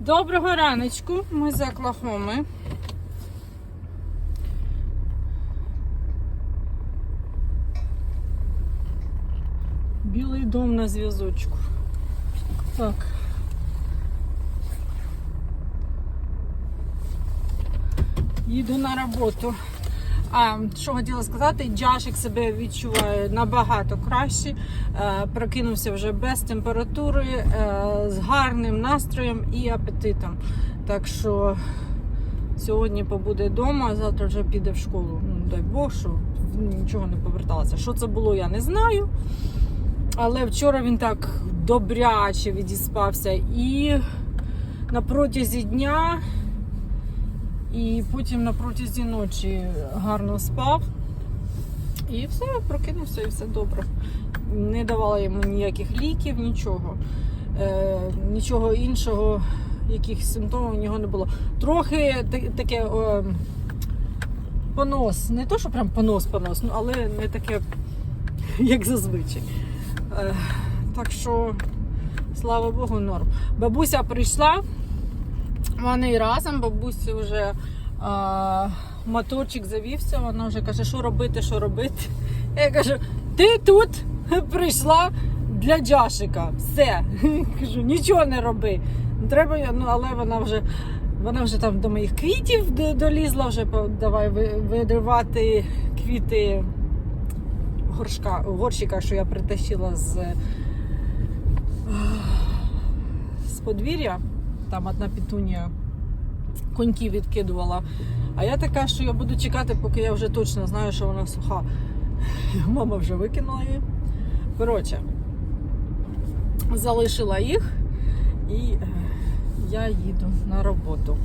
Доброго раночку, ми з Оклахоми. Білий дом на зв'язочку. Так. Їду на роботу. А, що хотіла сказати, Джашик себе відчуває набагато краще. Е, прокинувся вже без температури, е, з гарним настроєм і апетитом. Так що сьогодні побуде вдома, а завтра вже піде в школу. Ну, дай Бог, що нічого не поверталося. Що це було, я не знаю. Але вчора він так добряче відіспався і на протязі дня. І потім на протязі ночі гарно спав. І все, прокинувся і все добре. Не давала йому ніяких ліків, нічого. Е, нічого іншого, якихось симптомів у нього не було. Трохи таке е, понос. Не то, що прям понос-понос, ну, але не таке, як зазвичай. Е, так що, слава Богу, норм. Бабуся прийшла. Вони разом, бабусі вже а, моторчик завівся, вона вже каже, що робити, що робити. Я кажу, ти тут прийшла для Джашика. Все. Кажу, нічого не роби. Треба, ну, але вона вже. Вона вже там до моїх квітів долізла, вже давай ви- видривати квіти горшка, горщика, що я притащила з, з подвір'я там одна петунія коньки відкидувала. А я така, що я буду чекати, поки я вже точно знаю, що вона суха. Мама вже викинула її. Коротше, залишила їх і е, я їду на роботу.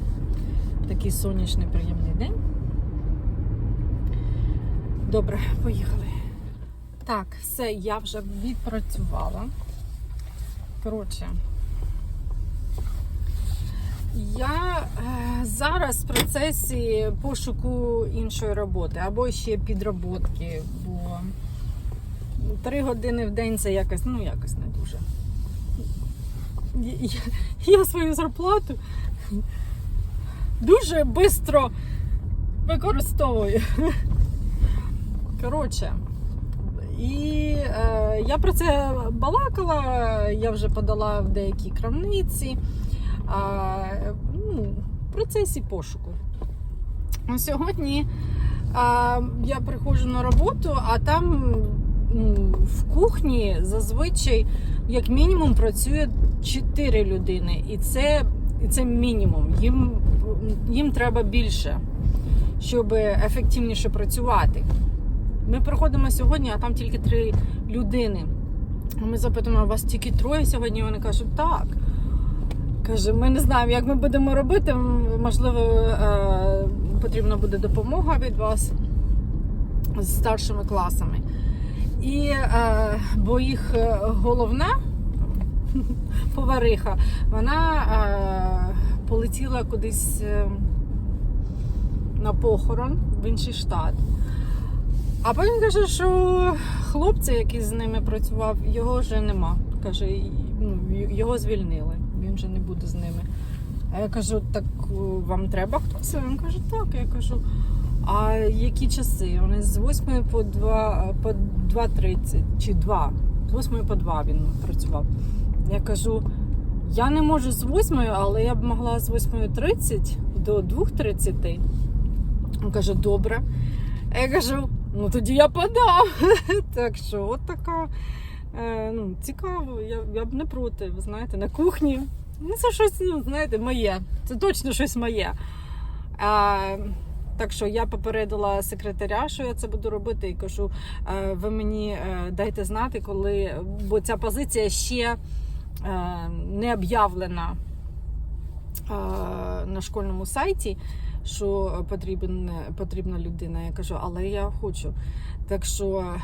Такий сонячний приємний день. Добре, поїхали. Так, все, я вже відпрацювала. Коротше, я е, зараз в процесі пошуку іншої роботи або ще підроботки, бо три години в день це якось, ну якось не дуже. Я, я, свою зарплату дуже швидко використовую. Коротше. І е, я про це балакала, я вже подала в деякі крамниці а, ну, в процесі пошуку. Сьогодні а, я приходжу на роботу, а там ну, в кухні зазвичай, як мінімум, працює 4 людини. І це, і це мінімум. Їм, їм треба більше, щоб ефективніше працювати. Ми приходимо сьогодні, а там тільки три людини. Ми запитуємо, у вас тільки троє сьогодні? Вони кажуть, так. Каже, ми не знаємо, як ми будемо робити. Можливо, е, потрібна буде допомога від вас з старшими класами. І е, бо їх е, головна повариха, вона полетіла кудись на похорон в інший штат. А потім каже, що хлопця, який з ними працював, його вже нема. Каже, ну, його звільнили, він вже не буде з ними. А я кажу, так вам треба хтось? Він каже, так. Я кажу, а які часи? Вони з 8 по 2, по 2.30 чи 2. З 8 по 2 він працював. Я кажу, я не можу з 8, але я б могла з 8.30 до 2.30. Він каже, добре. Я кажу, ну тоді я подам. так що, от така е, ну, цікаво, я, я б не проти, ви знаєте, на кухні. Ну, це щось, ну, знаєте, моє. Це точно щось моє. А, так що я попередила секретаря, що я це буду робити, і кажу, е, ви мені е, дайте знати, коли, бо ця позиція ще е, не об'явлена на школьному сайті, що потрібен, потрібна людина. Я кажу, але я хочу. Так що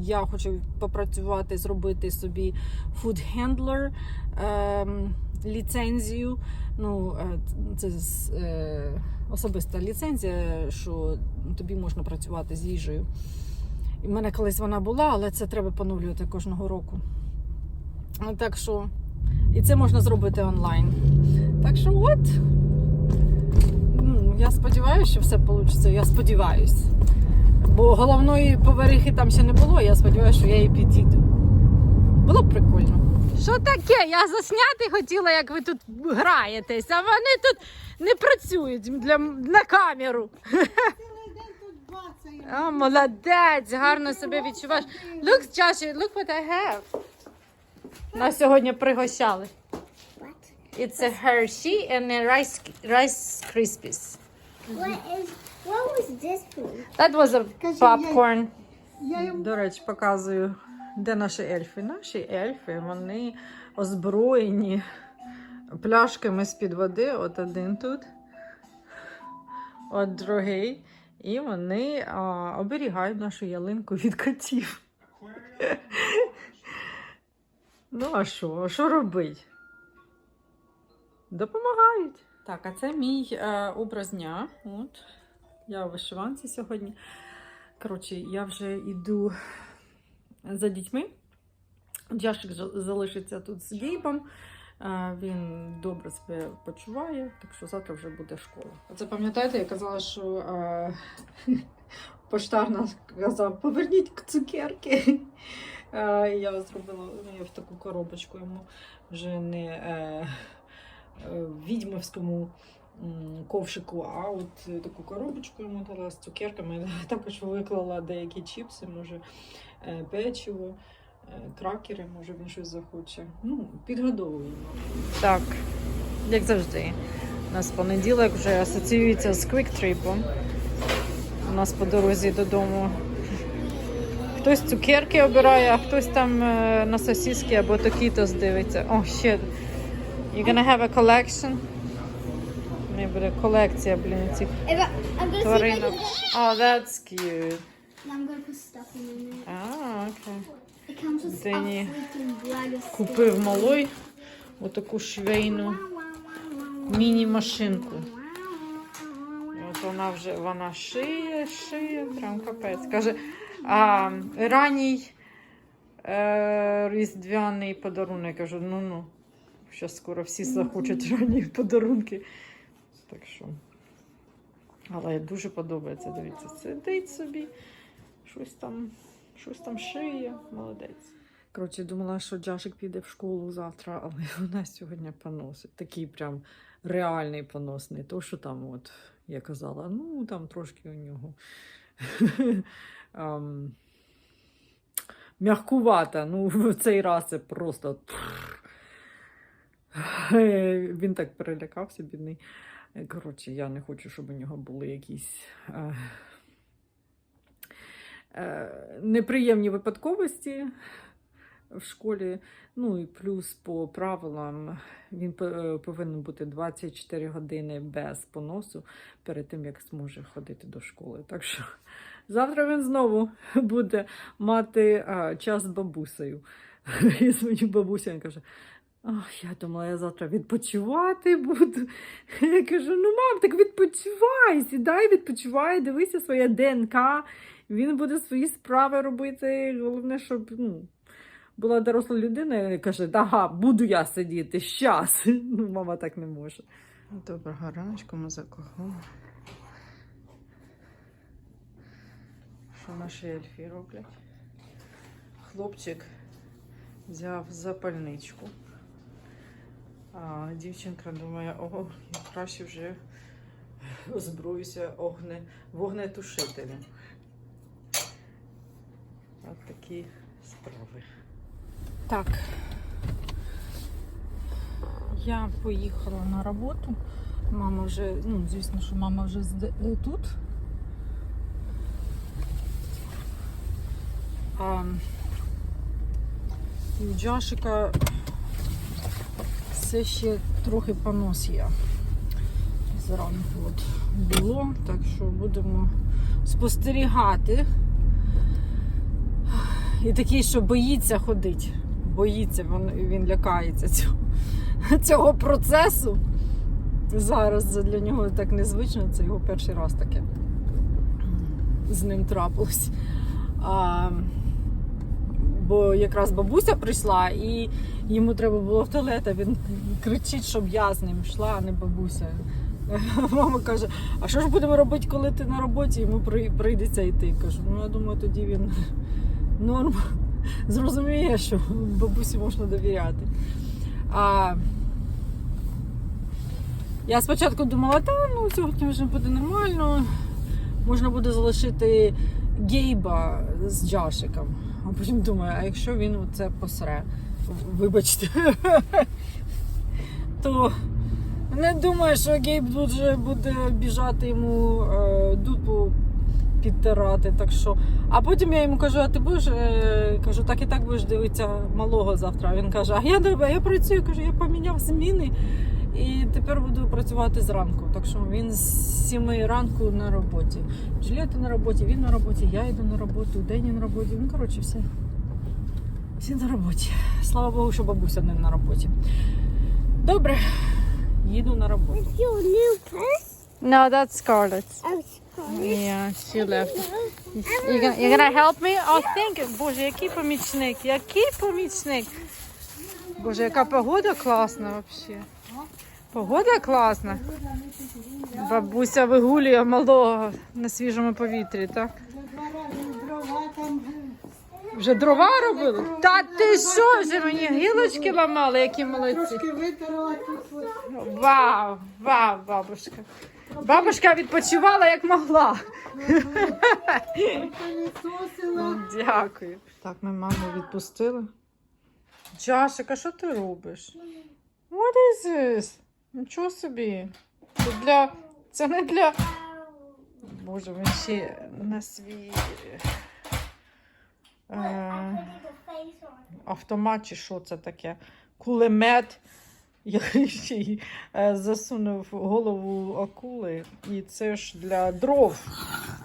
я хочу попрацювати, зробити собі food handler е, ліцензію. Ну, е, це е, особиста ліцензія, що тобі можна працювати з їжею. В мене колись вона була, але це треба поновлювати кожного року. Ну, Так що І це можна зробити онлайн. Так що от. Я сподіваюся, що все вийде. Я сподіваюся. Бо головної поверхи там ще не було, я сподіваюся, що я її підійду. Було б прикольно. Що таке? Я засняти хотіла, як ви тут граєтесь, а вони тут не працюють для, на камеру. А, молодець, гарно себе відчуваєш. Look, Josh, look what I have. Нас сьогодні пригощали. It's a Hershey and a rice, rice Krispies. What is? What was this food? That was a popcorn. Я йому До речі, показую, де наші ельфи. Наші ельфи, вони озброєні пляшками з-під води. От один тут, от другий. І вони а, оберігають нашу ялинку від котів. Ну, а що? А що робить? Допомагають. Так, а це мій е, образ дня. От. Я у вишиванці сьогодні. Коротше, я вже йду за дітьми. Джашик залишиться тут з Гейбом. Він добре себе почуває, так що завтра вже буде школа. Це пам'ятаєте, я казала, що е, поштар нас казав, поверніть цукерки. Е, я зробила ну, я в таку коробочку йому вже не е, е, відьмовському ковшику, а от е, таку коробочку йому дала з цукерками. Також виклала деякі чіпси, може е, печиво, е, кракери, може він щось захоче. Ну, підгодовуємо. Так, як завжди. У нас понеділок вже асоціюється з квіктрипом. У нас по дорозі додому. Хтось цукерки обирає, а хтось там на сосиски або токітос дивиться. О, ще. You're gonna have a collection? У буде колекція, блін, цих тваринок. Oh, that's cute. Now I'm gonna put stuff in it. А, окей. It comes with Then a you freaking bag of Купив малой отаку швейну міні-машинку. От вона вже вона шиє, шиє, прям капець. Каже, а ранній е, різдвяний подарунок. Я кажу, ну ну, зараз скоро всі захочуть ранні подарунки. Так що. Але дуже подобається. Дивіться, сидить собі, щось там, щось там шиє, молодець. Коротше, думала, що Джашик піде в школу завтра, але вона сьогодні поносить. Такий прям реальний понос, не то, що там, от, я казала, ну там трошки у нього. ам, М'ягкувата. Ну, в цей раз це просто. Він так перелякався, бідний. Коротше, я не хочу, щоб у нього були якісь е, е, неприємні випадковості в школі. Ну і плюс по правилам він е, повинен бути 24 години без поносу перед тим, як зможе ходити до школи. Так що завтра він знову буде мати а, час з бабусею. І дзвоню бабуся, він каже. Ах, я думала, я завтра відпочивати буду. Я кажу: ну мам, так відпочивай, сідай, відпочивай, дивися своє ДНК. Він буде свої справи робити. Головне, щоб ну, була доросла людина і каже, ага, буду я сидіти щас. Ну, мама так не може. Доброго раночку, ми за кого? Що наші ельфі роблять? Хлопчик взяв запальничку. А дівчинка думає, о, я краще вже озброюся огне, вогнетушителем. От такі справи. Так. Я поїхала на роботу. Мама вже, ну, звісно, що мама вже е, тут. А, Джашика все ще трохи понос є. Зранку от було, так що будемо спостерігати. І такий, що боїться ходити. Боїться, він, він лякається цього, цього процесу. Зараз для нього так незвично, це його перший раз таке з ним трапилось. А, бо якраз бабуся прийшла і йому треба було в туалет, а він кричить, щоб я з ним йшла, а не бабуся. Мама каже: а що ж будемо робити, коли ти на роботі, йому прийдеться йти. Кажу, ну я думаю, тоді він норм зрозуміє, що бабусі можна довіряти. А я спочатку думала, та ну сьогодні вже буде нормально. Можна буде залишити гейба з Джашиком. А потім думаю, а якщо він це посре, вибачте, то не думаю, що гейб дуже буде біжати йому е, дупу підтирати. Так що. А потім я йому кажу, а ти будеш е, кажу, так і так будеш дивитися малого завтра. Він каже, а я я працюю, кажу, я поміняв зміни. І тепер буду працювати зранку. Так що він з 7 ранку на роботі. Джулієта на роботі, він на роботі, я йду на роботу, Дені на роботі. Ну, коротше, все. Всі на роботі. Слава Богу, що бабуся не на роботі. Добре, їду на роботу. No, that's Scarlett. Oh, Scarlett. Yeah, she left. You're gonna, you're gonna help me? Oh, thank you. Боже, який помічник, який помічник. Боже, яка погода класна взагалі. Погода класна. Бабуся вигулює малого на свіжому повітрі, так? Вже дрова робили? Та ти що вже мені гілочки ламали, які молодці. Трошки витерла тут. Вау, вау, бабушка. Бабушка відпочивала як могла. Дякую. Так, ми маму відпустили. Джашик, а що ти робиш? What is this? Нічого собі. Це для. Це не для. Боже, він ще на свій е, автомат чи що це таке? Кулемет. Я ще й е, засунув голову акули, і це ж для дров.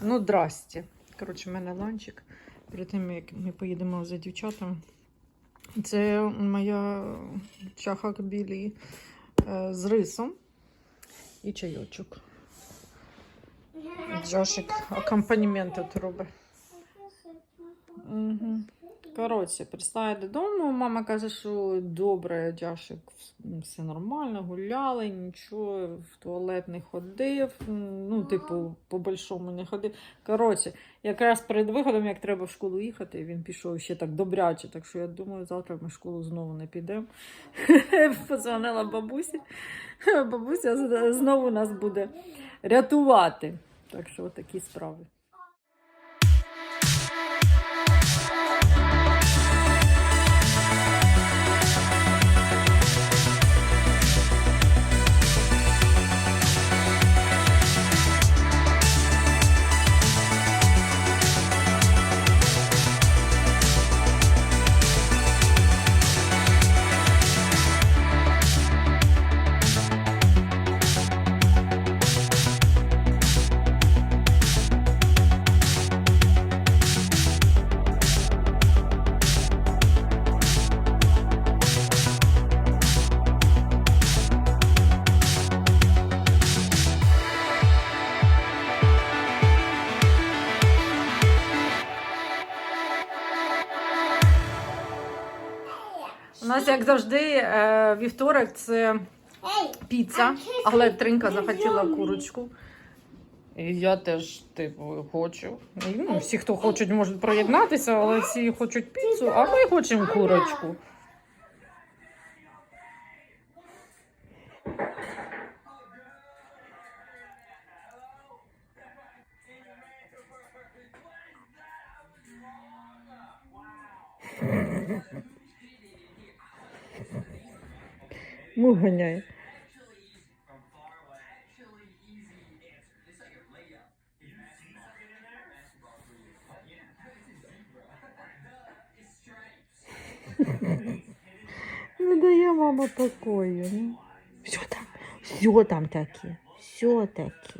Ну, здрасте. Коротше, в мене ланчик. Перед тим, як ми поїдемо за дівчатами. Це моя чаха білі е, з рисом і чайочок. Джошик акомпанімент тут робить. Угу. Коротше, прийшла я додому. Мама каже, що добре, Джашик, все нормально, гуляли, нічого, в туалет не ходив. Ну, типу, по-большому не ходив. Коротше, якраз перед виходом, як треба в школу їхати, він пішов ще так добряче. Так що я думаю, завтра ми в школу знову не підемо. Позвонила бабусі. Бабуся знову нас буде рятувати. Так що такі справи. Нас, як завжди, е, вівторок це піца, але Тринка захотіла курочку. І я теж, типу, хочу. Ну, всі, хто хочуть, можуть приєднатися, але всі хочуть піцу, а ми хочемо курочку. Муганяє. Не дає мама покою. Ну. Що там? Що там таке? Що таке?